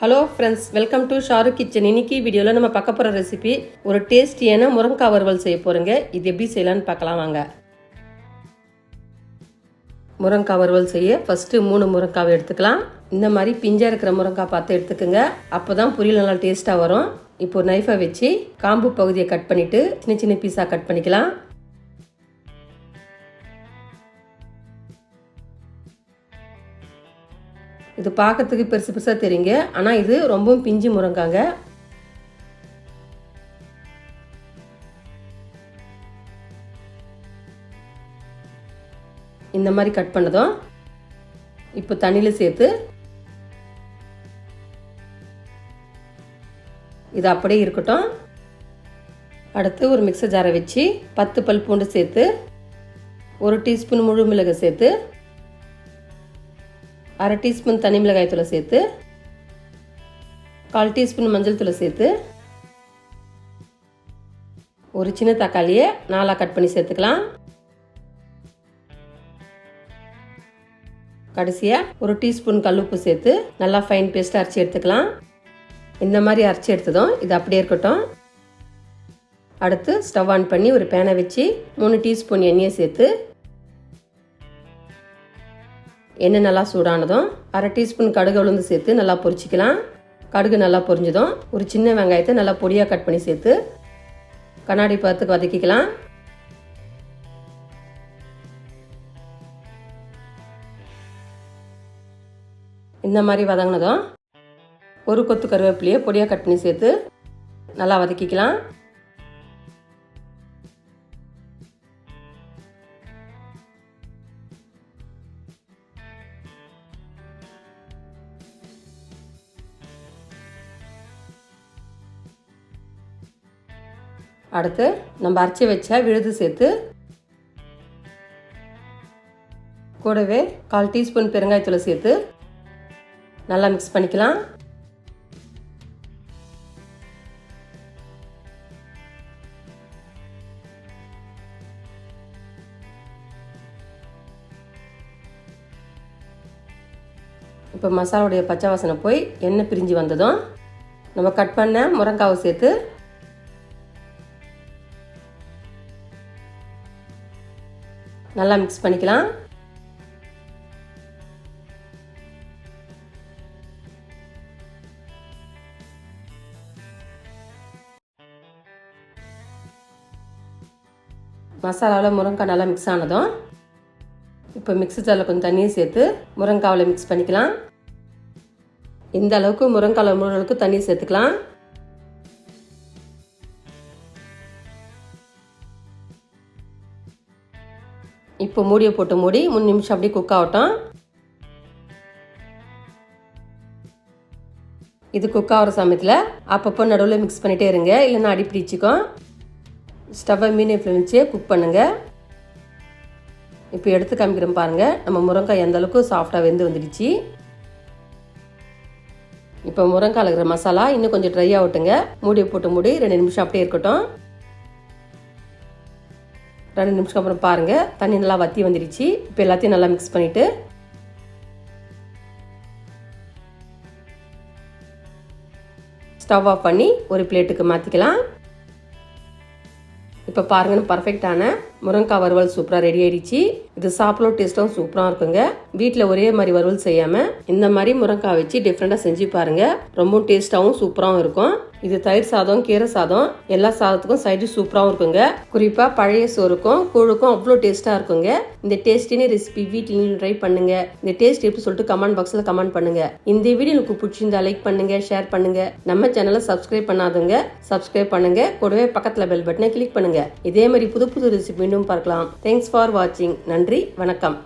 Hello friends welcome to Sharu kitchen இன்னைக்கு வீடியோவில் நம்ம பார்க்க போகிற ரெசிபி ஒரு டேஸ்டியான முருங்கைக்காய் வறுவல் செய்ய போகிறோங்க இது எப்படி செய்யலான்னு பார்க்கலாம் வாங்க. முருங்கைக்காய் வறுவல் செய்ய ஃபஸ்ட்டு மூணு முருங்காவை எடுத்துக்கலாம். இந்த மாதிரி பிஞ்சாக இருக்கிற முருங்கைக்காய் பார்த்து எடுத்துக்கோங்க. அப்போ தான் புரியல நல்லா டேஸ்ட்டாக வரும். இப்போ நைஃபை வச்சு காம்பு பகுதியை கட் பண்ணிவிட்டு சின்ன சின்ன பீஸாக கட் பண்ணிக்கலாம். இது பார்க்கறதுக்கு பெருசு பெருசாக தெரியுங்க. ஆனால் இது ரொம்பவும் பிஞ்சு முருங்காங்க. இந்த மாதிரி கட் பண்ணதும் இப்போ தண்ணியில் சேர்த்து இது அப்படியே இருக்கட்டும். அடுத்து ஒரு மிக்சர் ஜாரை வச்சு பத்து பல் பூண்டு சேர்த்து ஒரு டீஸ்பூன் முழு மிளகு சேர்த்து அரை டீஸ்பூன் தனி மிளகாய் தூளை சேர்த்து கால் டீஸ்பூன் மஞ்சள் தூளை சேர்த்து ஒரு சின்ன தக்காளியை நாலாக கட் பண்ணி சேர்த்துக்கலாம். கடைசியாக ஒரு டீஸ்பூன் கல்லுப்பு சேர்த்து நல்லா ஃபைன் பேஸ்ட்டாக அரைச்சி எடுத்துக்கலாம். இந்த மாதிரி அரைச்சி எடுத்ததும் இது அப்படியே இருக்கட்டும். அடுத்து ஸ்டவ் ஆன் பண்ணி ஒரு பேனை வச்சு மூணு டீஸ்பூன் எண்ணெயை சேர்த்து எண்ணெய் நல்லா சூடானதும் அரை டீஸ்பூன் கடுகு உளுந்து சேர்த்து நல்லா பொரிச்சிக்கலாம். கடுகு நல்லா பொரிஞ்சதும் ஒரு சின்ன வெங்காயத்தை நல்லா பொடியாக கட் பண்ணி சேர்த்து கண்ணாடி பார்த்து வதக்கிக்கலாம். இந்த மாதிரி வதங்கினதும் ஒரு கொத்து கருவேப்பிலையை பொடியாக கட் பண்ணி சேர்த்து நல்லா வதக்கிக்கலாம். அடுத்து நம்ம அரைச்சி வச்ச விழுது சேர்த்து கூடவே கால் டீஸ்பூன் பெருங்காயத்தூளை சேர்த்து நல்லா மிக்ஸ் பண்ணிக்கலாம். இப்போ மசாலாவுடைய பச்சை வாசனை போய் எண்ணெய் பிரிஞ்சு வந்ததும் நம்ம கட் பண்ண முருங்காவை சேர்த்து நல்லா மிக்ஸ் பண்ணிக்கலாம். மசாலாவில் முருங்கைக்காய் நல்லா மிக்ஸ் ஆனதும் இப்போ மிக்ஸி ஜாரில் கொஞ்சம் தண்ணியை சேர்த்து முருங்காவில் மிக்ஸ் பண்ணிக்கலாம். இந்த அளவுக்கு முருங்காவில் முழு அளவுக்கு தண்ணி சேர்த்துக்கலாம். இப்போ மூடியை போட்டு மூடி மூணு நிமிஷம் அப்படியே குக் ஆகட்டும். இது குக் ஆகிற சமயத்தில் அப்பப்போ நடுவில் மிக்ஸ் பண்ணிகிட்டே இருங்க. இல்லைன்னா அடி பிடிச்சிக்கும் ஸ்டவ்வை மீடியம் ஃப்ளேம் வச்சு குக் பண்ணுங்கள் இப்போ எடுத்து காமிக்கிறோம் பாருங்கள் நம்ம முருங்காய் எந்த அளவுக்கு சாஃப்டாக வெந்து வந்துடுச்சு. இப்போ முருங்காய் இருக்கிற மசாலா இன்னும் கொஞ்சம் ட்ரை ஆகட்டுங்க மூடியை போட்டு மூடி ரெண்டு நிமிஷம் அப்படியே இருக்கட்டும். ரெண்டு நிமிஷம் அப்புறம் பாருங்கள் தண்ணி நல்லா வற்றி வந்துடுச்சு இப்போ எல்லாத்தையும் நல்லா மிக்ஸ் பண்ணிவிட்டு ஸ்டவ் ஆஃப் பண்ணி ஒரு பிளேட்டுக்கு மாற்றிக்கலாம் இப்போ பாருங்கன்னு பர்ஃபெக்டான முருங்கைக்காய் வறுவல் சூப்பராக ரெடி ஆயிடுச்சு. இது சாப்பிடும் டேஸ்ட்டும் சூப்பராக இருக்குங்க. வீட்டில் ஒரே மாதிரி வறுவல் செய்யாமல் இந்த மாதிரி முருங்கைக்காய் வச்சு டிஃப்ரெண்ட்டாக செஞ்சு பாருங்கள் ரொம்பவும் டேஸ்ட்டாகவும் சூப்பராகவும் இருக்கும். இது தயிர் சாதம் கீரை சாதம் எல்லா சாதத்துக்கும் சைடு சூப்பராகவும் இருக்குங்க. குறிப்பாக பழைய சோறுக்கும் கூழுக்கும் அவ்வளோ டேஸ்ட்டாக இருக்குங்க. இந்த டேஸ்டினே ரெசிபி வீட்டிலையும் ட்ரை பண்ணுங்க. இந்த டேஸ்ட் எப்படி சொல்லிட்டு கமெண்ட் பாக்ஸில் கமெண்ட் பண்ணுங்க. இந்த வீடியோ உங்களுக்கு பிடிச்சிருந்தா லைக் பண்ணுங்க ஷேர் பண்ணுங்க. நம்ம சேனலை சப்ஸ்கிரைப் பண்ணாதவங்க சப்ஸ்கிரைப் பண்ணுங்க. கூடவே பக்கத்தில் பெல் பட்டனை கிளிக் பண்ணுங்க. இதே மாதிரி புது புது ரெசிபி மீண்டும் பார்க்கலாம். தேங்க்ஸ் ஃபார் வாட்சிங் நன்றி வணக்கம்.